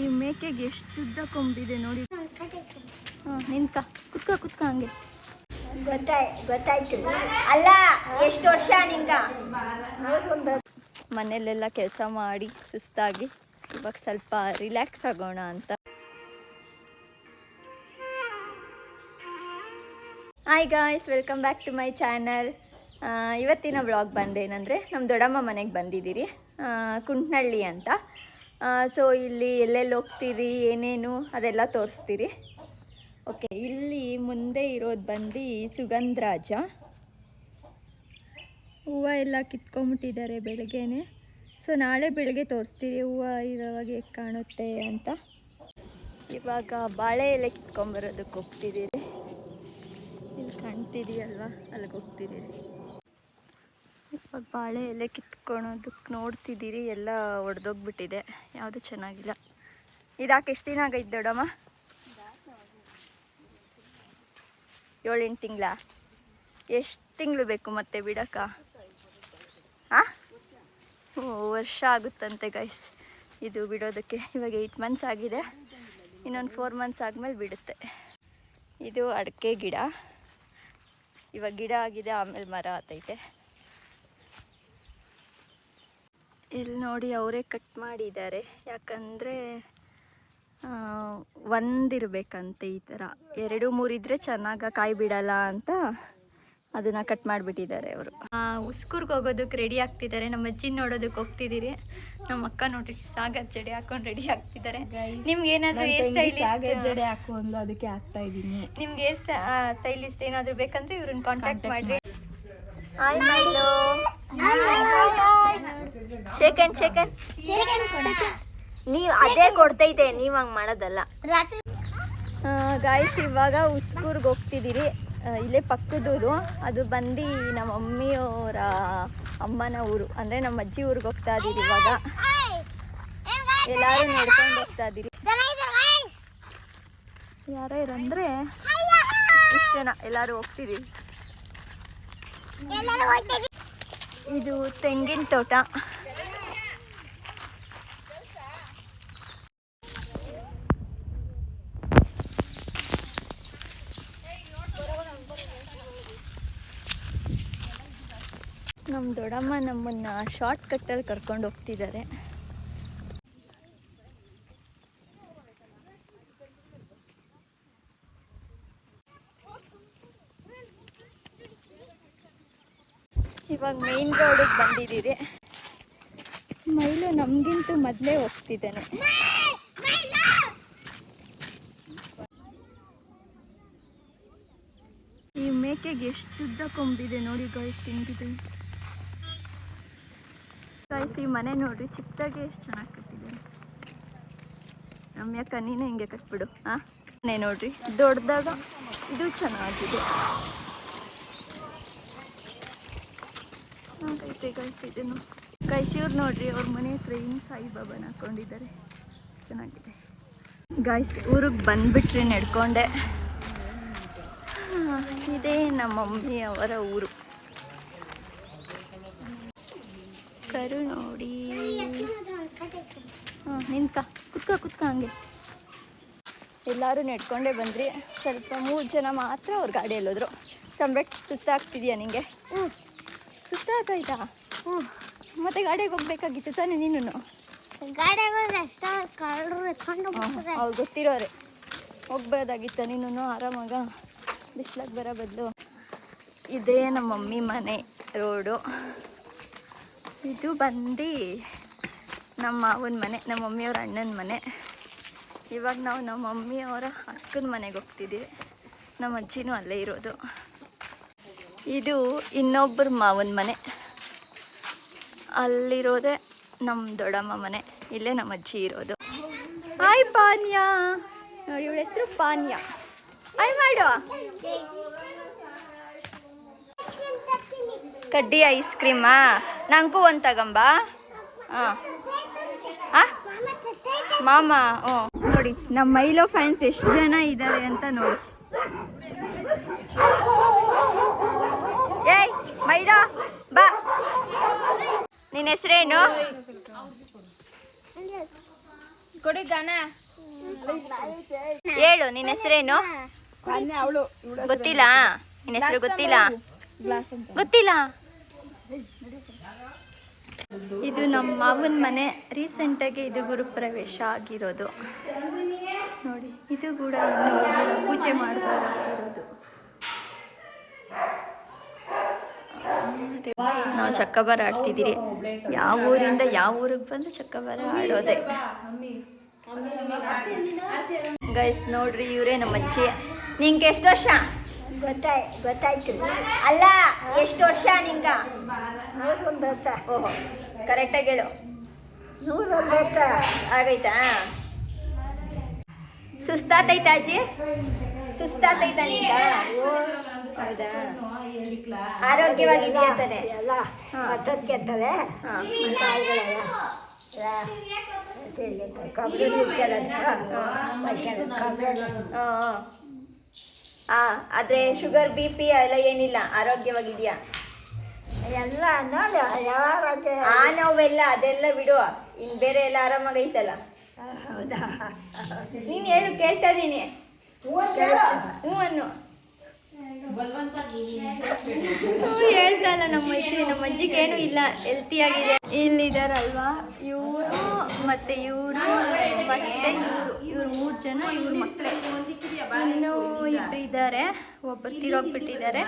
ಈ ಮೇಕೆಗೆ ಎಷ್ಟು ಉದ್ದ ಕೊಂಬಿದೆ ನೋಡಿ. ಹಾಂ ನಿಂತ್ಕ ಕುತ್ಕ ಕುತ್ಕ ಹಂಗೆ. ಗೊತ್ತಾಯ್ ಗೊತ್ತಾಯ್ತು. ಅಲ್ಲ ಎಷ್ಟು ವರ್ಷ ನಿಂಗ ಮನೆಯಲ್ಲೆಲ್ಲ ಕೆಲಸ ಮಾಡಿ ಸುಸ್ತಾಗಿ. ಇವಾಗ ಸ್ವಲ್ಪ ರಿಲ್ಯಾಕ್ಸ್ ಆಗೋಣ ಅಂತ. Hi guys welcome back to my channel ಇವತ್ತಿನ ವ್ಲಾಗ್ ಬಂದೇನಂದ್ರೆ ನಮ್ಮ ದೊಡ್ಡಮ್ಮ ಮನೆಗೆ ಬಂದಿದ್ದೀರಿ. ಕುಂಟ್ನಳ್ಳಿ ಅಂತ. ಸೊ ಇಲ್ಲಿ ಎಲ್ಲೆಲ್ಲಿ ಹೋಗ್ತೀರಿ, ಏನೇನು ಅದೆಲ್ಲ ತೋರಿಸ್ತೀರಿ. ಓಕೆ ಇಲ್ಲಿ ಮುಂದೆ ಇರೋದು ಬಂದು ಸುಗಂಧರಾಜ ಹೂವು ಎಲ್ಲ ಕಿತ್ಕೊಂಬಿಟ್ಟಿದ್ದಾರೆ ಬೆಳಗ್ಗೆನೆ. ಸೊ ನಾಳೆ ಬೆಳಗ್ಗೆ ತೋರಿಸ್ತೀರಿ, ಹೂವು ಇರೋವಾಗ ಹೇಗೆ ಕಾಣುತ್ತೆ ಅಂತ. ಇವಾಗ ಬಾಳೆ ಎಲೆ ಕಿತ್ಕೊಂಬರೋದಕ್ಕೆ ಹೋಗ್ತಿದ್ದೀರಿ. ಇಲ್ಲಿ ಕಾಣ್ತಿದೆಯಲ್ವಾ, ಅಲ್ಲಿಗೆ ಹೋಗ್ತಿದ್ದೀರಿ. ಬಾಳೆ ಎಲೆ ಕಿತ್ಕೊಳೋದಕ್ಕೆ ನೋಡ್ತಿದ್ದೀರಿ, ಎಲ್ಲ ಒಡೆದೋಗ್ಬಿಟ್ಟಿದೆ. ಯಾವುದು ಚೆನ್ನಾಗಿಲ್ಲ. ಇದಾಕೆ ಎಷ್ಟು ದಿನ ಆಗೈತೆ ದೊಡ್ಡಮ್ಮ? ಏಳೆಂಟು ತಿಂಗಳ? ಎಷ್ಟು ತಿಂಗಳು ಬೇಕು ಮತ್ತೆ ಬಿಡಕ್ಕ? ಹಾಂ ವರ್ಷ ಆಗುತ್ತಂತೆ ಗೈಸ್ ಇದು ಬಿಡೋದಕ್ಕೆ ಇವಾಗ ಏಯ್ಟ್ ಮಂತ್ಸ್ ಆಗಿದೆ. ಇನ್ನೊಂದು ಫೋರ್ ಮಂತ್ಸ್ ಆದಮೇಲೆ ಬಿಡುತ್ತೆ. ಇದು ಅಡಿಕೆ ಗಿಡ. ಇವಾಗ ಗಿಡ ಆಗಿದೆ, ಆಮೇಲೆ ಮರ ಆತೈತೆ. ಇಲ್ಲಿ ನೋಡಿ ಅವರೇ ಕಟ್ ಮಾಡಿದ್ದಾರೆ. ಯಾಕಂದರೆ ಒಂದಿರಬೇಕಂತೆ ಈ ಥರ ಎರಡು ಮೂರಿದ್ರೆ ಚೆನ್ನಾಗಿ ಕಾಯಿ ಬಿಡಲ್ಲ ಅಂತ ಅದನ್ನು ಕಟ್ ಮಾಡಿಬಿಟ್ಟಿದ್ದಾರೆ ಅವರು. ಉಸ್ಕೂರ್ಗೆ ಹೋಗೋದಕ್ಕೆ ರೆಡಿ ಆಗ್ತಿದ್ದಾರೆ. ನಮ್ಮ ಅಜ್ಜಿ ನೋಡೋದಕ್ಕೆ ಹೋಗ್ತಿದ್ದೀರಿ ನಮ್ಮ ಅಕ್ಕ ನೋಡ್ರಿ ಸಾಗರ್ ಜಡೆ ಹಾಕೊಂಡು ರೆಡಿ ಆಗ್ತಿದ್ದಾರೆ. ನಿಮ್ಗೆ ಏನಾದರೂ ಹೇರ್ ಸಾಗರ್ ಜಡೆ ಹಾಕು ಅಂದ್ಲು ಅದಕ್ಕೆ ಹಾಕ್ತಾ ಇದ್ದೀನಿ ನಿಮ್ಗೆ ಸ್ಟೈಲಿಸ್ಟ್ ಏನಾದರೂ ಬೇಕಂದ್ರೆ ಇವ್ರನ್ನ ಕಾಂಟ್ಯಾಕ್ಟ್ ಮಾಡ್ರಿ. ಹಾಯ್ ಮೈಲು ಶೇಕನ್ ಶೇಕನ್ ನೀವು ಅದೇ ಕೊಡ್ತೈತೆ ನೀವು ಹಂಗೆ ಮಾಡೋದಲ್ಲ. ಗಾಯಸ್ ಇವಾಗ ಉಸ್ಕೂರ್ಗೆ ಹೋಗ್ತಿದ್ದೀರಿ. ಇಲ್ಲೇ ಪಕ್ಕದೂರು. ಅದು ಬಂದು ನಮ್ಮ ಮಮ್ಮಿಯವರ ಅಮ್ಮನ ಊರು. ಅಂದರೆ ನಮ್ಮ ಅಜ್ಜಿ ಊರಿಗೆ ಹೋಗ್ತಾ ಇದ್ದೀರಿ ಇವಾಗ. ಎಲ್ಲರೂ ನಡ್ಕೊಂಡು ಹೋಗ್ತಾ ಇದ್ದೀರಿ. ಯಾರ್ಯಾರಂದ್ರೆ ಇಷ್ಟು ಜನ ಎಲ್ಲರೂ ಹೋಗ್ತಿದ್ದೀವಿ ಇದು ತೆಂಗಿನ ತೋಟ. ನಮ್ಮ ದೊಡ್ಡಮ್ಮ ನಮ್ಮನ್ನ ಶಾರ್ಟ್ ಕಟ್ಟಲ್ಲಿ ಕರ್ಕೊಂಡು ಹೋಗ್ತಿದ್ದಾರೆ ಇವಾಗ ಮೇನ್ ರೋಡಿಗೆ ಬಂದಿದ್ದೀರಿ ಮೈಲು ಮೊದಲೇ ಹೋಗ್ತಿದ್ದಾನೆ ಈ ಮೇಕೆಗೆ ಎಷ್ಟು ಉದ್ದ ಕೊಂಬಿದೆ ನೋಡಿ ಗಾಯ್ಸ್ ಹೆಂಗಿದೆ. ಗಾಯ್ಸ್ ಈ ಮನೆ ನೋಡ್ರಿ ಚಿಕ್ಕದಾಗೆ ಎಷ್ಟು ಚೆನ್ನಾಗಿ ಕಟ್ಟಿದ್ದಾರೆ ರಮ್ಯಕ್ಕ, ನೀನು ಹಿಂಗೆ ಕಟ್ಬಿಡು ಹಾ ಮನೆ ನೋಡ್ರಿ, ದೊಡ್ಡದಾಗ ಇದು ಚೆನ್ನಾಗಿದೆ. ಚೆನ್ನಾಗೈತೆ ಗಾಯ್ಸ್ ಇದನ್ನು. ಗಾಯ್ಸ್ ಇವ್ರು ನೋಡ್ರಿ ಅವ್ರ ಮನೆ ಹತ್ರ ಏನು ಸಾಯಿಬಾಬಾನ ಹಾಕೊಂಡಿದ್ದಾರೆ. ಚೆನ್ನಾಗಿದೆ. ಗಾಯ್ಸ್ ಊರಿಗೆ ಬಂದ್ಬಿಟ್ರಿ ನಡ್ಕೊಂಡೆ. ಇದೇ ನಮ್ಮ ಮಮ್ಮಿ ಅವರ ಊರು. ಕರು ನೋಡಿ. ಹಾಂ ನಿಂತ ಕುತ್ಕ ಕುತ್ಕ ಹಂಗೆ. ಎಲ್ಲರೂ ನಡ್ಕೊಂಡೇ ಬಂದ್ರಿ. ಸ್ವಲ್ಪ ಮೂರು ಜನ ಮಾತ್ರ ಅವ್ರ ಗಾಡಿಯಲ್ಲಿ ಹೋದ್ರು ಸಮ್ರಾಟ್ ಸುಸ್ತಾಗ್ತಿದ್ಯಾ ನಿಂಗೆ? ಹ್ಞೂ ಸುಸ್ತಾಗ್ತಾಯ್ತಾ ಹ್ಞೂ ಮತ್ತೆ ಗಾಡಿಗೆ ಹೋಗ್ಬೇಕಾಗಿತ್ತು ತಾನೇ ನೀನು ಅವ್ರು ಗೊತ್ತಿರೋರೆ ಹೋಗ್ಬೋದಾಗಿತ್ತ ನೀನು ಆರಾಮಾಗ? ಬಿಸ್ಲಾಗ ಬರೋ ಬದಲು. ಇದೇ ನಮ್ಮ ಮಮ್ಮಿ ಮನೆ ರೋಡು. ಇದು ಬಂದು ನಮ್ಮ ಮಾವನ ಮನೆ, ನಮ್ಮ ಮಮ್ಮಿಯವ್ರ ಅಣ್ಣನ ಮನೆ. ಇವಾಗ ನಾವು ನಮ್ಮ ಮಮ್ಮಿಯವರ ಅಕ್ಕನ ಮನೆಗೆ ಹೋಗ್ತಿದ್ದೀವಿ ನಮ್ಮ ಅಜ್ಜಿನೂ ಅಲ್ಲೇ ಇರೋದು. ಇದು ಇನ್ನೊಬ್ಬರ ಮಾವನ ಮನೆ. ಅಲ್ಲಿರೋದೇ ನಮ್ಮ ದೊಡ್ಡಮ್ಮ ಮನೆ. ಇಲ್ಲೇ ನಮ್ಮ ಅಜ್ಜಿ ಇರೋದು. ಹಾಯ್ ಪಾನ್ಯ. ನೋಡಿ, ಇವಳ ಹೆಸರು ಪಾನ್ಯ. ಹಾಯ್ ಮಾಡು. ಕಡ್ಡಿ ಐಸ್ ಕ್ರೀಮಾ ನಂಗೂ ಒಂದು ತಗೊಂಬಾ? ಹಾಂ. ಮಾಮ, ಹ್ಞೂ. ನೋಡಿ ನಮ್ಮ ಮೈಲೋ ಫ್ಯಾನ್ಸ್ ಎಷ್ಟು ಜನ ಇದ್ದಾರೆ ಅಂತ ನೋಡಿ. ಏಯ್, ಮೈಲೋ, ಬಾ. ನಿನ್ನ ಹೆಸರೇನು? ಕೊಡಿ ಗಾನ. ಹೇಳು ನಿನ್ನ ಹೆಸರೇನು? ಅವಳು ಗೊತ್ತಿಲ್ಲ. ನಿನ್ನ ಹೆಸರು ಗೊತ್ತಿಲ್ಲ. ಗೊತ್ತಿಲ್ಲ. ಇದು ನಮ್ಮ ಮಾವನ ಮನೆ. ರೀಸೆಂಟಾಗಿ ಇದು ಗುರುಪ್ರವೇಶ ಆಗಿರೋದು. ನೋಡಿ ಇದು ಕೂಡ ಪೂಜೆ ಮಾಡಬಾರ್ದಾಗಿರೋದು ನಾವು ಚಕ್ಕಬಾರ ಆಡ್ತಿದ್ದೀರಿ. ಯಾವ ಊರಿಂದ ಯಾವ ಊರಿಗೆ ಬಂದು ಚಕ್ಕಬಾರ ಆಡೋದೆ. ಗೈಸ್ ನೋಡ್ರಿ ಇವರೇ ನಮ್ಮ ಅಜ್ಜಿ. ನಿಂಗೆ ಎಷ್ಟು ವರ್ಷ? ಗೊತ್ತಾಯ್ ಗೊತ್ತಾಯ್ತು. ಅಲ್ಲ ಎಷ್ಟು ವರ್ಷ ನಿಂಗ? ನೂರೊಂದು ವರ್ಷ. ಓಹೋ ಕರೆಕ್ಟಾಗಿ ಹೇಳು. ನೂರೊಂದು ವರ್ಷ. ಆಗೈತಾ? ಸುಸ್ತಾತೈತಾ ಅಜ್ಜಿ? ಸುಸ್ತಾತೈತಾ ನಿಂಗ? ಹೌದಾ? ಆರೋಗ್ಯವಾಗಿದೆಯಾ ಅಂತಾನೆ. ಎಲ್ಲ ಹಾ. ಹಾ. ಕಾಳುಗಳೆಲ್ಲ ಕಬ್ಬು ನಿಂತ್ಕೊಳ್ಳೋದು ಕಬ್ಬು ಹಾ ಆ ಆದ್ರೆ ಶುಗರ್ ಬಿ ಪಿ ಎಲ್ಲ ಏನಿಲ್ಲ. ಆರೋಗ್ಯವಾಗಿದೆಯಾ ಎಲ್ಲ ನೋಡಿ ಯಾವಾಗ ಆ ನೋವೆಲ್ಲ ಅದೆಲ್ಲ ಬಿಡು. ಇನ್ ಬೇರೆ ಎಲ್ಲ ಆರಾಮಾಗೈತಲ್ಲ. ಹೌದಾ? ನೀನ್ ಹೇಳು ಕೇಳ್ತಾ ಇದೀನಿ ಹ್ಞೂ ಅನ್ನು ಹೇಳ್ತಲ್ಲ ನಮ್ಮ ಅಜ್ಜಿ. ನಮ್ಮ ಅಜ್ಜಿಗೆ ಏನು ಇಲ್ಲ. ಹೆಲ್ತಿ ಆಗಿದೆ ಇಲ್ಲಿದಾರಲ್ವಾ? ಇವರು ಮತ್ತೆ ಇವರು ಮತ್ತೆ ಇವರು. ಇವ್ರು ಮೂರು ಜನ ಇವ್ರ ಮಕ್ಕಳೇ. ಇನ್ನೂ ಇಬ್ರು ಇದ್ದಾರೆ ಒಬ್ಬರು ತಿರೋಗ್ಬಿಟ್ಟಿದ್ದಾರೆ.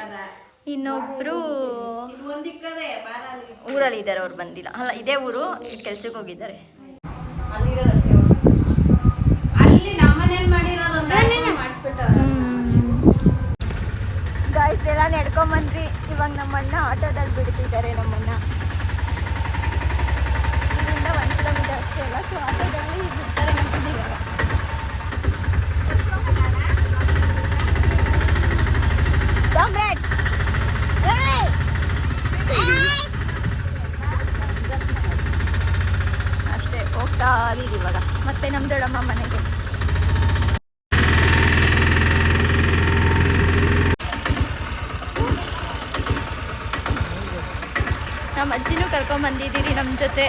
ಇನ್ನೊಬ್ರು ಊರಲ್ಲಿ ಇದ್ದಾರೆ ಅವ್ರು ಬಂದಿಲ್ಲ. ಅಲ್ಲ ಇದೇ ಊರು. ಕೆಲ್ಸಕ್ಕೆ ಹೋಗಿದ್ದಾರೆ. ಎಲ್ಲ ನಡ್ಕೊಂಬಂದ್ರಿ ಇವಾಗ ನಮ್ಮಣ್ಣ ಆಟೋದಲ್ಲಿ ಬಿಡ್ತಿದ್ದಾರೆ ನಮ್ಮನ್ನ ಇಲ್ಲಿಂದ ಒಂದು ಕಿಲೋಮೀಟರ್ ಅಷ್ಟೇ ಅಲ್ಲ ಸೊ ಆಟೋದಲ್ಲಿ ಬಿಡ್ತಾರೆ ನಮ್ಮಿವಾಗ ಕಾಮ್ರೇಡ್ ಅಷ್ಟೇ ಹೋಗ್ತಾ ಇದೀವಿ ಇವಾಗ ಮತ್ತೆ ನಮ್ಮ ದೊಡ್ಡಮ್ಮ ಮನೆಗೆ ನಮ್ಮ ಅಜ್ಜಿನೂ ಕರ್ಕೊಂಡ್ ಬಂದಿದ್ದೀರಿ ನಮ್ಮ ಜೊತೆ.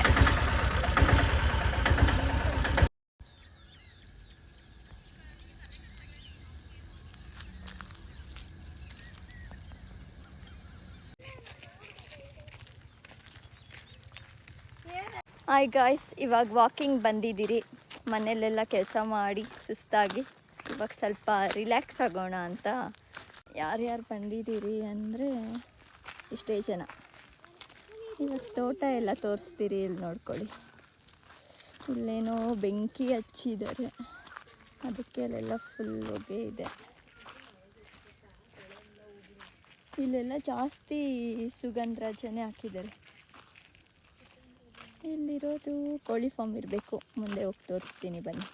ಹಾಯ್ ಗಾಯ್ಸ್ ಇವಾಗ ವಾಕಿಂಗ್ ಬಂದಿದ್ದೀರಿ. ಮನೆಯಲ್ಲೆಲ್ಲ ಕೆಲಸ ಮಾಡಿ, ಸುಸ್ತಾಗಿ. ಇವಾಗ ಸ್ವಲ್ಪ ರಿಲ್ಯಾಕ್ಸ್ ಆಗೋಣ ಅಂತ. ಯಾರ್ಯಾರು ಬಂದಿದ್ದೀರಿ ಅಂದರೆ ಇಷ್ಟೇ ಜನ. ಇವಾಗ ತೋಟ ಎಲ್ಲ ತೋರಿಸ್ತೀರಿ ಇಲ್ಲಿ ನೋಡ್ಕೊಳ್ಳಿ. ಇಲ್ಲೇನೋ ಬೆಂಕಿ ಹಚ್ಚಿದ್ದಾರೆ. ಅದಕ್ಕೆ ಅಲ್ಲೆಲ್ಲ ಫುಲ್ ಹೊಗೆ ಇದೆ. ಇಲ್ಲೆಲ್ಲ ಜಾಸ್ತಿ ಸುಗಂಧರಾಜನೇ ಹಾಕಿದ್ದಾರೆ. ಇಲ್ಲಿರೋದು ಕೋಳಿ ಫಾರ್ಮ್ ಇರಬೇಕು. ಮುಂದೆ ಹೋಗಿ ತೋರಿಸ್ತೀನಿ ಬನ್ನಿ.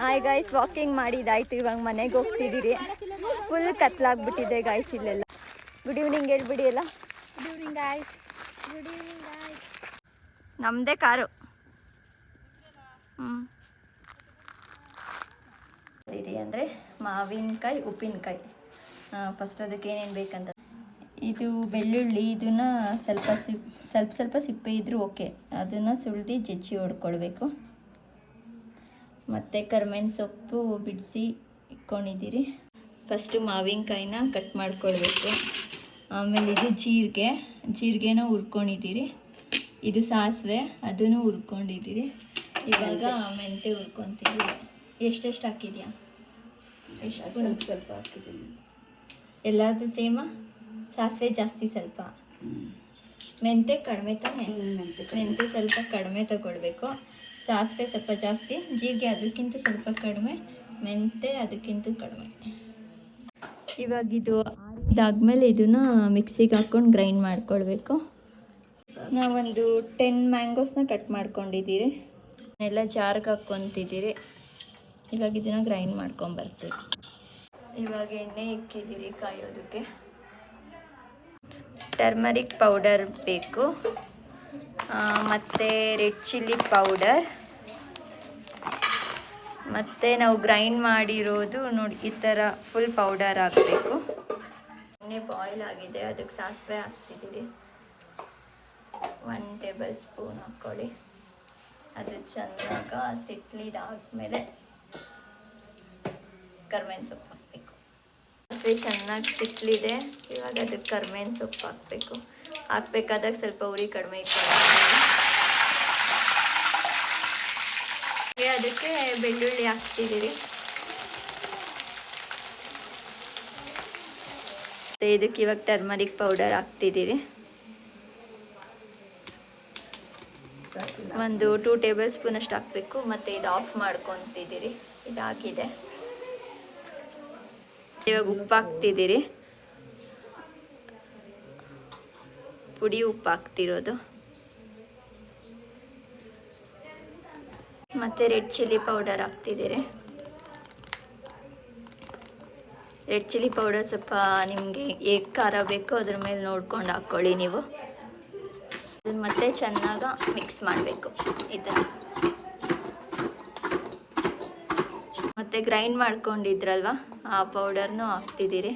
ಹಾಯ್ ಗಾಯ್ಸ್ ವಾಕಿಂಗ್ ಮಾಡಿದಾಯ್ತು. ಇವಾಗ ಮನೆಗೆ ಹೋಗ್ತಿದ್ದೀರಿ ಫುಲ್ ಕತ್ಲಾಗ್ಬಿಟ್ಟಿದೆ ಗಾಯ್ಸ್ ಇಲ್ಲೆಲ್ಲ. ಗುಡ್ ಈವ್ನಿಂಗ್ ಹೇಳ್ಬಿಡಿ ಎಲ್ಲ. ಗುಡ್ ಈವ್ನಿಂಗ್ ಗಾಯ್ಸ್ ನಮ್ಮದೇ ಕಾರು. ಹ್ಞೂ ಇರಿ ಅಂದರೆ ಮಾವಿನಕಾಯಿ ಉಪ್ಪಿನಕಾಯಿ. ಫಸ್ಟ್ ಅದಕ್ಕೆ ಏನೇನು ಬೇಕಂತ. ಇದು ಬೆಳ್ಳುಳ್ಳಿ ಇದನ್ನು ಸ್ವಲ್ಪ ಸಿಪ್ ಸ್ವಲ್ಪ ಸ್ವಲ್ಪ ಸಿಪ್ಪೆ ಇದ್ದರೂ ಓಕೆ ಅದನ್ನು ಸುಳ್ದು ಜಜ್ಜಿ ಹೊಡ್ಕೊಳ್ಬೇಕು. ಮತ್ತು ಕರ್ಬೇವಿನ ಸೊಪ್ಪು ಬಿಡಿಸಿ ಇಟ್ಕೊಂಡಿದ್ದೀರಿ. ಫಸ್ಟು ಮಾವಿನಕಾಯಿನ ಕಟ್ ಮಾಡ್ಕೊಳ್ಬೇಕು. ಆಮೇಲೆ ಇದು ಜೀರಿಗೆ. ಜೀರಿಗೆನ ಹುರ್ಕೊಂಡಿದ್ದೀರಿ. ಇದು ಸಾಸಿವೆ ಅದನ್ನು ಹುರ್ಕೊಂಡಿದ್ದೀರಿ. ಇವಾಗ ಮೆಂತೆ ಹುರ್ಕೊತೀವಿ. ಎಷ್ಟೆಷ್ಟು ಹಾಕಿದ್ಯಾ? ಎಷ್ಟು ಸ್ವಲ್ಪ ಹಾಕಿದ್ದೀನಿ. ಎಲ್ಲದು ಸೇಮ ಸಾಸಿವೆ ಜಾಸ್ತಿ ಸ್ವಲ್ಪ. ಮೆಂತೆ ಕಡಿಮೆ ತಾನೆ. ಮೆಂತೆ ಸ್ವಲ್ಪ ಕಡಿಮೆ ತಗೊಳ್ಬೇಕು. ಸಾಸಿವೆ ಸ್ವಲ್ಪ ಜಾಸ್ತಿ ಜೀರಿಗೆ ಅದಕ್ಕಿಂತ ಸ್ವಲ್ಪ ಕಡಿಮೆ ಮೆಂತೆ ಅದಕ್ಕಿಂತ ಕಡಿಮೆ. ಇವಾಗ ಇದು ಇದಾದ್ಮೇಲೆ ಇದನ್ನ ಮಿಕ್ಸಿಗೆ ಹಾಕ್ಕೊಂಡು ಗ್ರೈಂಡ್ ಮಾಡ್ಕೊಳ್ಬೇಕು. ನಾವೊಂದು ಟೆನ್ ಮ್ಯಾಂಗೋಸ್ನ ಕಟ್ ಮಾಡ್ಕೊಂಡಿದ್ದೀರಿ. ಎಲ್ಲ ಜಾರ್ಗೆ ಹಾಕ್ಕೊತಿದ್ದೀರಿ. ಇವಾಗ ಇದನ್ನ ಗ್ರೈಂಡ್ ಮಾಡ್ಕೊಂಬರ್ತೀವಿ ಇವಾಗ ಎಣ್ಣೆ ಇಕ್ಕಿದ್ದೀರಿ ಕಾಯೋದಕ್ಕೆ. ಟರ್ಮರಿಕ್ ಪೌಡರ್ ಬೇಕು. ಮತ್ತು ರೆಡ್ ಚಿಲ್ಲಿ ಪೌಡರ್. ಮತ್ತು ನಾವು ಗ್ರೈಂಡ್ ಮಾಡಿರೋದು ನೋಡಿ, ಈ ಥರ ಫುಲ್ ಪೌಡರ್ ಹಾಕಬೇಕು. ಎಣ್ಣೆ ಬಾಯ್ಲ್ ಆಗಿದೆ, ಅದಕ್ಕೆ ಸಾಸಿವೆ ಹಾಕ್ತಿದ್ದೀರಿ ಒನ್ ಟೇಬಲ್ ಸ್ಪೂನ್ ಹಾಕ್ಕೊಳ್ಳಿ. ಅದು ಚೆನ್ನಾಗ ಸಿಟ್ಲಿದಾದ್ಮೇಲೆ ಕರ್ಬೇವಿನ ಸೊಪ್ಪು. ಸಾಸಿವೆ ಚೆನ್ನಾಗಿ ಸಿಕ್ಲಿದೆ. ಇವಾಗ ಅದಕ್ಕೆ ಕರ್ಮೇನ್ ಸೊಪ್ಪು ಹಾಕಬೇಕು. ಹಾಕ್ಬೇಕಾದಾಗ ಸ್ವಲ್ಪ ಉರಿ ಕಡಿಮೆ ಹಾಗೆ ಅದಕ್ಕೆ ಬೆಳ್ಳುಳ್ಳಿ ಹಾಕ್ತಿದ್ದೀರಿ. ಇದಕ್ಕೆ ಇವಾಗ ಟರ್ಮರಿಕ್ ಪೌಡರ್ ಹಾಕ್ತಿದ್ದೀರಿ. ಒಂದು ಟೂ ಟೇಬಲ್ ಸ್ಪೂನ್ ಅಷ್ಟು ಹಾಕಬೇಕು. ಮತ್ತು ಇದು ಆಫ್ ಮಾಡ್ಕೊತಿದ್ದೀರಿ. ಇದು ಹಾಕಿದೆ ಇವಾಗ ಉಪ್ಪು ಹಾಕ್ತಿದ್ದೀರಿ ಪುಡಿ ಉಪ್ಪು ಹಾಕ್ತಿರೋದು ಮತ್ತು ರೆಡ್ ಚಿಲ್ಲಿ ಪೌಡರ್ ಹಾಕ್ತಿದ್ದೀರಿ. ರೆಡ್ ಚಿಲ್ಲಿ ಪೌಡರ್ ಸ್ವಲ್ಪ ನಿಮಗೆ ಹೇಗೆ ಖಾರ ಬೇಕೋ ಅದ್ರ ಮೇಲೆ ನೋಡ್ಕೊಂಡು ಹಾಕ್ಕೊಳ್ಳಿ ನೀವು. ಅದನ್ನ ಮತ್ತೆ ಚೆನ್ನಾಗಿ ಮಿಕ್ಸ್ ಮಾಡಬೇಕು ಇದನ್ನು ಮತ್ತೆ ಗ್ರೈಂಡ್ ಮಾಡ್ಕೊಂಡಿದ್ರಲ್ವ? ಆ ಪೌಡರ್ನು ಹಾಕ್ತಿದ್ದೀರಿ.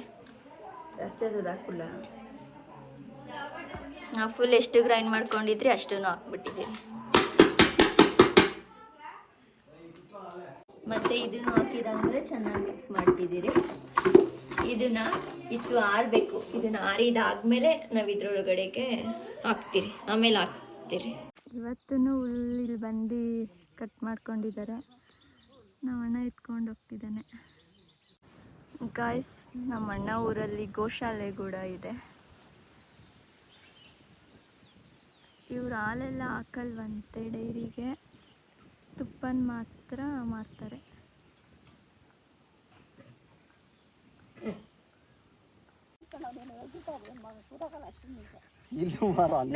ಜಾಸ್ತಿ ಆದದ್ದು ಹಾಕಲ್ಲ ನಾವು ಫುಲ್ ಎಷ್ಟು ಗ್ರೈಂಡ್ ಮಾಡ್ಕೊಂಡಿದ್ರಿ ಅಷ್ಟೂ ಹಾಕ್ಬಿಟ್ಟಿದ್ದೀರಿ. ಮತ್ತೆ ಇದನ್ನು ಹಾಕಿದಂದ್ರೆ ಚೆನ್ನಾಗಿ ಮಿಕ್ಸ್ ಮಾಡ್ತಿದ್ದೀರಿ. ಇದನ್ನ ಇದು ಆರಬೇಕು. ಇದನ್ನ ಆರಿದಾದ್ಮೇಲೆ ನಾವು ಇದ್ರೊಳಗಡೆಗೆ ಹಾಕ್ತೀರಿ. ಆಮೇಲೆ ಹಾಕ್ತೀರಿ. ಇವತ್ತೂ ಇಲ್ಲಿ ಬಂದು ಕಟ್ ಮಾಡ್ಕೊಂಡಿದ್ದಾರೆ. ನಾವು ಅಣ್ಣ ಇಟ್ಕೊಂಡು ಹೋಗ್ತಿದ್ದಾನೆ. ಗಾಯ್ಸ್ ನಮ್ಮ ಅಣ್ಣ ಊರಲ್ಲಿ ಗೋಶಾಲೆ ಕೂಡ ಇದೆ. ಇವ್ರು ಹಾಲೆಲ್ಲ ಹಾಕಲ್ವಂತೆ ಡೈರಿಗೆ. ತುಪ್ಪನ ಮಾತ್ರ ಮಾರ್ತಾರೆ.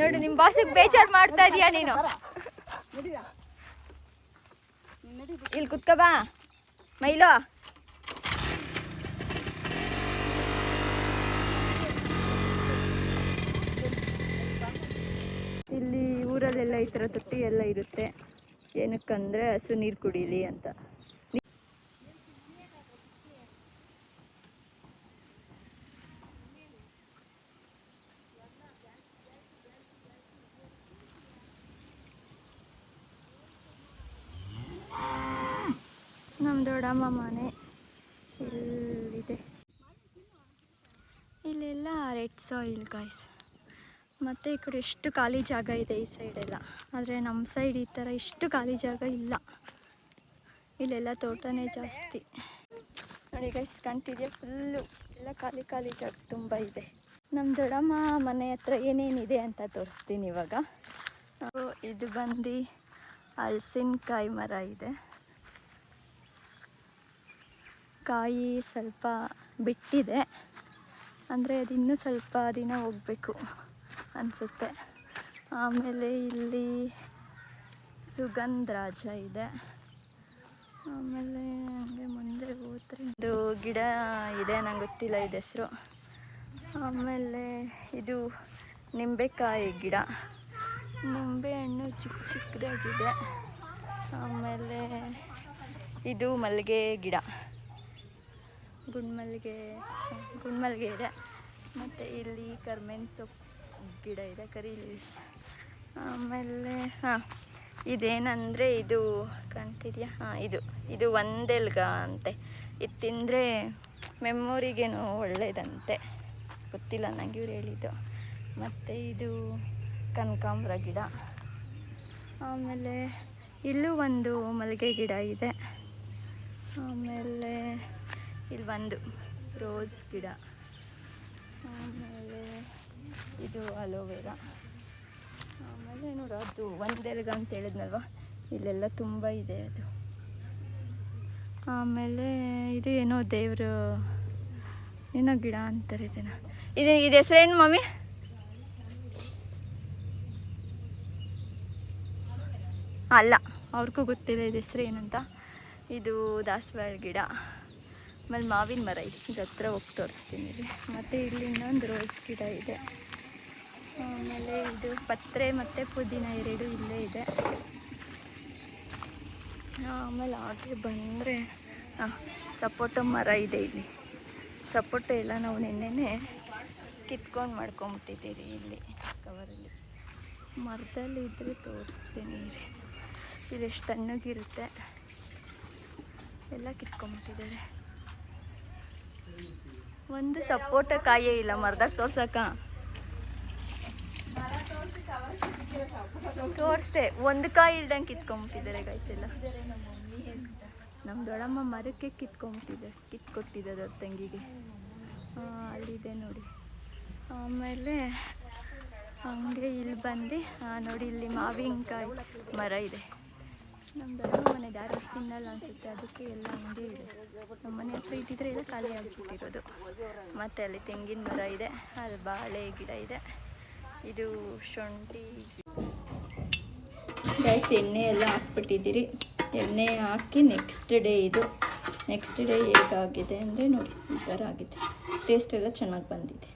ನೋಡಿ ನಿಮ್ಮ ಬಾಸಿಗೆ ಬೇಜಾರು ಮಾಡ್ತಾ ಇದೀಯಾ ನೀನು? ಇಲ್ಲಿ ಕುತ್ಕೋ ಬಾ. ಮೈಲೋ ಇಲ್ಲಿ ಊರಲ್ಲೆಲ್ಲ ಈ ಥರ ತೊಟ್ಟಿ ಎಲ್ಲ ಇರುತ್ತೆ. ಏನಕ್ಕಂದ್ರೆ ಹಸು ನೀರು ಕುಡೀಲಿ ಅಂತ. ನಮ್ಮ ದೊಡ್ಡಮ್ಮ ಮನೆ. ಇಲ್ಲಿದೆ. ಇಲ್ಲೆಲ್ಲ ರೆಡ್ ಸಾಯಿಲ್ ಗಾಯ್ಸ್ ಮತ್ತು ಈ ಕಡೆ ಎಷ್ಟು ಖಾಲಿ ಜಾಗ ಇದೆ ಈ ಸೈಡೆಲ್ಲ ಆದರೆ ನಮ್ಮ ಸೈಡ್ ಈ ಥರ ಇಷ್ಟು ಖಾಲಿ ಜಾಗ ಇಲ್ಲ. ಇಲ್ಲೆಲ್ಲ ತೋಟನೇ ಜಾಸ್ತಿ. ನೋಡಿ ಗೈಸ್ ಕಾಣ್ತಿದೆಯಾ ಫುಲ್ಲು ಎಲ್ಲ ಖಾಲಿ ಖಾಲಿ ಜಾಗ ತುಂಬ ಇದೆ. ನಮ್ಮ ದೊಡ್ಡಮ್ಮ ಮನೆ ಹತ್ರ ಏನೇನಿದೆ ಅಂತ ತೋರಿಸ್ತೀನಿ ಇವಾಗ. ಇದು ಬಂದು ಹಲಸಿನಕಾಯಿ ಮರ ಇದೆ. ಕಾಯಿ ಸ್ವಲ್ಪ ಬಿಟ್ಟಿದೆ. ಅಂದರೆ ಅದಿನ್ನೂ ಸ್ವಲ್ಪ ದಿನ ಹೋಗಬೇಕು. ಅನಿಸುತ್ತೆ. ಆಮೇಲೆ ಇಲ್ಲಿ ಸುಗಂಧರಾಜ ಇದೆ. ಆಮೇಲೆ ಹಂಗೆ ಮುಂದೆ ಹೋದ್ರೆ ಇದು ಗಿಡ ಇದೆ, ನಂಗೆ ಗೊತ್ತಿಲ್ಲ ಇದು ಹೆಸರು. ಆಮೇಲೆ ಇದು ನಿಂಬೆಕಾಯಿ ಗಿಡ. ನಿಂಬೆ ಹಣ್ಣು ಚಿಕ್ಕ ಚಿಕ್ಕದಾಗಿದೆ ಆಮೇಲೆ ಇದು ಮಲ್ಲಿಗೆ ಗಿಡ. ಗುಂಡ್ಮಲ್ಲಿಗೆ ಗುಂಡ್ಮಲ್ಲಿಗೆ ಇದೆ. ಮತ್ತು ಇಲ್ಲಿ ಕರ್ಮೇನ್ ಸೊಪ್ಪು ಗಿಡ ಇದೆ, ಕರಿ ಲೀವ್ಸ್ ಆಮೇಲೆ, ಹಾಂ, ಇದೇನಂದರೆ ಇದು ಕಾಣ್ತಿದ್ಯಾ? ಹಾಂ, ಇದು ಇದು ಒಂದೆಲ್ಗ ಅಂತೆ. ಇದು ತಿಂದರೆ ಮೆಮೊರಿಗೇನು ಒಳ್ಳೆಯದಂತೆ ಗೊತ್ತಿಲ್ಲ ನನಗೆ ಇವ್ರು ಹೇಳಿದ್ದು. ಮತ್ತು ಇದು ಕನಕಾಂಬ್ರ ಗಿಡ. ಆಮೇಲೆ ಇಲ್ಲೂ ಒಂದು ಮಲ್ಲಿಗೆ ಗಿಡ ಇದೆ. ಆಮೇಲೆ ಇಲ್ಲಿ ಒಂದು ರೋಸ್ ಗಿಡ. ಆಮೇಲೆ ಇದು ಅಲೋವೆರಾ. ಆಮೇಲೆ ನೋಡು, ಅದು ಒಂದೆರಗ ಅಂತ ಹೇಳಿದ್ನಲ್ವ? ಇಲ್ಲೆಲ್ಲ ತುಂಬ ಇದೆ ಅದು. ಆಮೇಲೆ ಇದು ಏನೋ ದೇವರು, ಏನೋ ಗಿಡ ಅಂತಾರೆ ಇದನ್ನ. ಇದು ಇದು ಹೆಸರೇನು ಮಮ್ಮಿ ಅಲ್ಲ, ಅವ್ರಿಗೂ ಗೊತ್ತಿಲ್ಲ ಇದು ಹೆಸರು ಏನಂತ ಇದು ದಾಸವಾಳ ಗಿಡ. ಆಮೇಲೆ ಮಾವಿನ ಮರ ಇದೆ ಹತ್ರ ಹೋಗಿ ತೋರಿಸ್ತೀನಿ ಮತ್ತು ಇಲ್ಲಿ ಇನ್ನೊಂದು ರೋಸ್ ಗಿಡ ಇದೆ. ಆಮೇಲೆ ಇದು ಪತ್ರೆ ಮತ್ತು ಪುದೀನ ಎರಡು ಇಲ್ಲೇ ಇದೆ. ಆಮೇಲೆ ಹಾಗೆ ಬಂದರೆ ಸಪೋಟ ಮರ ಇದೆ ಇಲ್ಲಿ. ಸಪೋಟ ಎಲ್ಲ ನಾವು ನಿನ್ನೆ ಕಿತ್ಕೊಂಡು ಮಾಡ್ಕೊಂಬಿಟ್ಟಿದ್ದೀರಿ ಇಲ್ಲಿ ಕವರಲ್ಲಿ ಮರದಲ್ಲಿ ಇದ್ದರೆ ತೋರಿಸ್ತೀನಿ ರೀ ಇದೆಷ್ಟು ತಣ್ಣಗಿರುತ್ತೆ. ಎಲ್ಲ ಕಿತ್ಕೊಂಬಿಟ್ಟಿದ್ದಾರೆ. ಒಂದು ಸಪೋಟ ಕಾಯೇ ಇಲ್ಲ ಮರದಾಗ ತೋರ್ಸಕ್ಕ. ತೋರಿಸ್ದೆ, ಒಂದು ಕಾಯಿ ಇಲ್ದಂಗೆ ಕಿತ್ಕೊಂಬಿಟ್ಟಿದ್ದಾರೆ ಗೈಸ್ ಎಲ್ಲ. ನಮ್ಮ ದೊಡ್ಡಮ್ಮ ಮರಕ್ಕೆ ಕಿತ್ಕೊಂಬಿಟ್ಟಿದೆ, ಕಿತ್ಕೊಟ್ಟಿದ್ದಾರೆ ಅವ್ರ ತಂಗಿಗೆ. ಅಲ್ಲಿದೆ ನೋಡಿ. ಆಮೇಲೆ ಹಂಗೆ ಇಲ್ಲಿ ಬಂದು ನೋಡಿ ಇಲ್ಲಿ ಮಾವಿನಕಾಯಿ ಮರ ಇದೆ. ನಮ್ಮ ದೊಡ್ಡಮ್ಮ ಮನೆ ಯಾರು ತಿನ್ನಲ್ಲ ಅನಿಸುತ್ತೆ, ಅದಕ್ಕೆ ಎಲ್ಲ ಹಂಗೆ ಇದೆ. ನಮ್ಮ ಮನೆ ಹತ್ರ ಇದ್ದಿದ್ರೆ ಎಲ್ಲ ಖಾಲಿ ಆಗಿಬಿಟ್ಟಿರೋದು. ಮತ್ತು ಅಲ್ಲಿ ತೆಂಗಿನ ಮರ ಇದೆ, ಅಲ್ಲಿ ಬಾಳೆ ಗಿಡ ಇದೆ. ಇದು ಶುಂಠಿ. ಗೈಸ್ ಎಣ್ಣೆ ಎಲ್ಲ ಹಾಕ್ಬಿಟ್ಟಿದ್ದೀರಿ. ಎಣ್ಣೆ ಹಾಕಿ ನೆಕ್ಸ್ಟ್ ಡೇ ಇದು. ನೆಕ್ಸ್ಟ್ ಡೇ ಹೇಗಾಗಿದೆ ಅಂದರೆ ನೋಡಿ, ಈ ಥರ ಆಗಿದೆ. ಟೇಸ್ಟ್ ಎಲ್ಲ ಚೆನ್ನಾಗಿ ಬಂದಿದೆ.